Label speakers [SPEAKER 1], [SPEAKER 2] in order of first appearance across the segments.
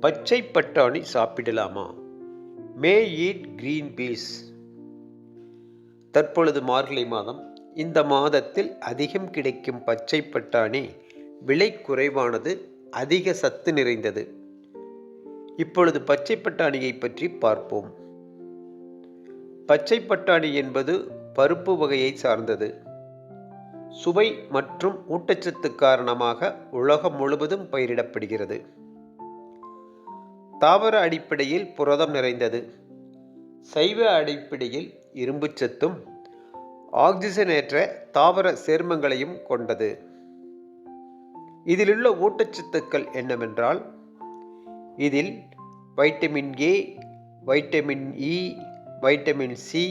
[SPEAKER 1] பச்சை பட்டாணி சாப்பிடலாமா? May eat green peas. தற்பொழுது மார்கழி மாதம். இந்த மாதத்தில் அதிகம் கிடைக்கும் பச்சை பட்டாணி விலை குறைவானது அதிக சத்து நிறைந்தது. இப்பொழுது பச்சை பட்டாணியை பற்றி பார்ப்போம். பச்சை பட்டாணி என்பது பருப்பு வகையை சார்ந்தது. சுவை மற்றும் ஊட்டச்சத்து காரணமாக உலகம் முழுவதும் பயிரிடப்படுகிறது. தாவர அடிப்படையில் புரதம் நிறைந்தது. சைவ அடிப்படையில் இரும்புச்சத்தும் ஆக்சிஜனேற்ற தாவர சேர்மங்களையும் கொண்டது. இதிலுள்ள ஊட்டச்சத்துக்கள் என்னவென்றால் இதில் vitamin A vitamin E vitamin C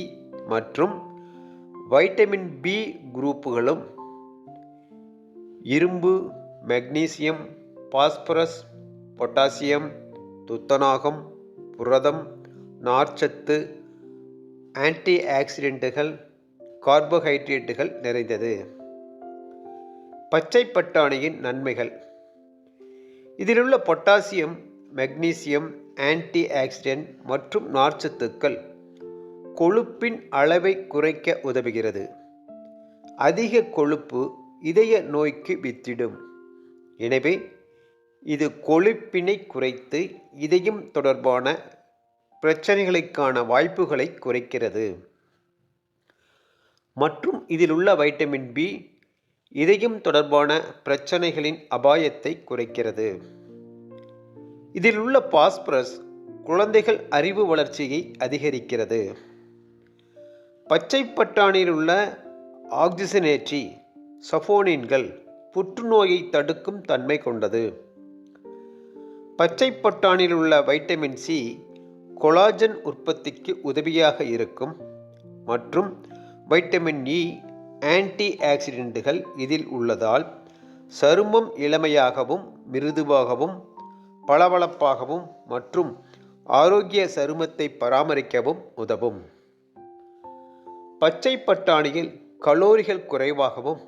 [SPEAKER 1] மற்றும் வைட்டமின் பி குரூப்புகளும் இரும்பு மெக்னீசியம் பாஸ்பரஸ் பொட்டாசியம் துத்தநாகம் புரதம் நார்ச்சத்து ஆன்டி ஆக்சிடென்ட்டுகள் கார்போஹைட்ரேட்டுகள் நிறைந்தது. பச்சை பட்டாணியின் நன்மைகள். இதிலுள்ள பொட்டாசியம் மெக்னீசியம் ஆன்டி ஆக்சிடென்ட் மற்றும் நார்ச்சத்துக்கள் கொழுப்பின் அளவை குறைக்க உதவுகிறது. அதிக கொழுப்பு இதய நோய்க்கு வித்திடும். எனவே இது கொழுப்பினை குறைத்து இதயம் தொடர்பான பிரச்சனைகளுக்கான வாய்ப்புகளை குறைக்கிறது. மற்றும் இதில் உள்ள வைட்டமின் பி இதயம் தொடர்பான பிரச்சனைகளின் அபாயத்தை குறைக்கிறது. இதில் உள்ள பாஸ்பரஸ் குழந்தைகள் அறிவு வளர்ச்சியை அதிகரிக்கிறது. பச்சை பட்டாணியில் உள்ள ஆக்சிஜனேற்றி சஃபோனின்கள் புற்றுநோயை தடுக்கும் தன்மை கொண்டது. பச்சை பட்டாணியில் உள்ள வைட்டமின் சி கொலாஜன் உற்பத்திக்கு உதவியாக இருக்கும் மற்றும் வைட்டமின் இ ஆன்டி ஆக்சிடென்ட்டுகள் இதில் உள்ளதால் சருமம் இளமையாகவும் மிருதுவாகவும் பளபளப்பாகவும் மற்றும் ஆரோக்கிய சருமத்தை பராமரிக்கவும் உதவும். பச்சை பட்டாணியில் கலோரிகள் குறைவாகவும்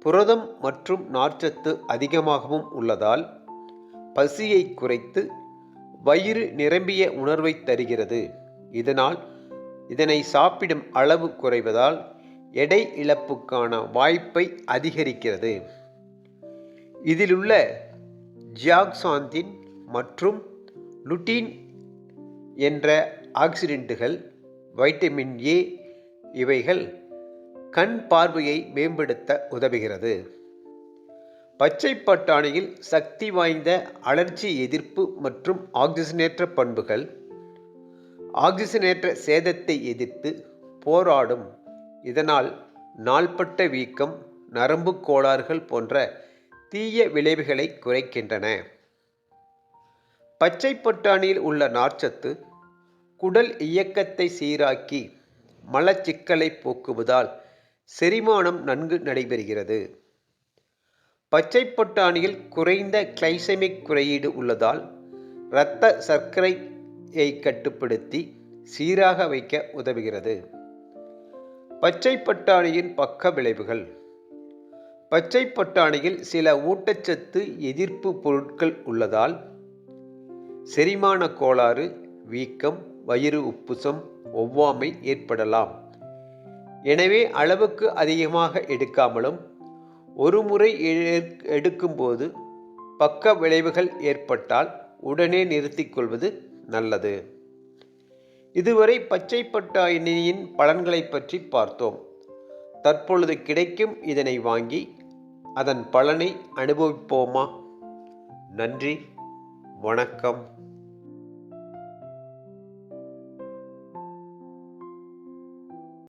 [SPEAKER 1] புரதம் மற்றும் நார்ச்சத்து அதிகமாகவும் உள்ளதால் பசியை குறைத்து வயிறு நிரம்பிய உணர்வை தருகிறது. இதனால் இதனை சாப்பிடும் அளவு குறைவதால் எடை இழப்புக்கான வாய்ப்பை அதிகரிக்கிறது. இதிலுள்ள ஜியாக்சாந்தின் மற்றும் லுட்டீன் என்ற ஆக்சிடென்ட்டுகள் வைட்டமின் ஏ இவைகள் கண் பார்வையை மேம்படுத்த உதவுகிறது. பச்சை பட்டாணியில் சக்தி வாய்ந்த அலர்ஜி எதிர்ப்பு மற்றும் ஆக்சிஜனேற்ற பண்புகள் ஆக்சிஜனேற்ற சேதத்தை எதிர்த்து போராடும். இதனால் நாள்பட்ட வீக்கம் நரம்பு கோளாறுகள் போன்ற தீய விளைவுகளை குறைக்கின்றன. பச்சை பட்டாணியில் உள்ள நார்ச்சத்து குடல் இயக்கத்தை சீராக்கி மலச்சிக்கலை போக்குவதால் செரிமானம் நன்கு நடைபெறுகிறது. பச்சை பட்டாணியில் குறைந்த கிளைசெமிக் குறியீடு உள்ளதால் இரத்த சர்க்கரையை கட்டுப்படுத்தி சீராக வைக்க உதவுகிறது. பச்சை பட்டாணியின் பக்க விளைவுகள். பச்சை பட்டாணியில் சில ஊட்டச்சத்து எதிர்ப்பு பொருட்கள் உள்ளதால் செரிமான கோளாறு வீக்கம் வயிறு உப்புசம் ஒவ்வாமை ஏற்படலாம். எனவே அளவுக்கு அதிகமாக எடுக்காமலும் ஒரு முறை எடுக்கும்போது பக்க விளைவுகள் ஏற்பட்டால் உடனே நிறுத்திக் கொள்வது நல்லது. இதுவரை பச்சை பட்டாணியின் பலன்களை பற்றி பார்த்தோம். தற்பொழுது கிடைக்கும் இதனை வாங்கி அதன் பலனை அனுபவிப்போமா? நன்றி வணக்கம்.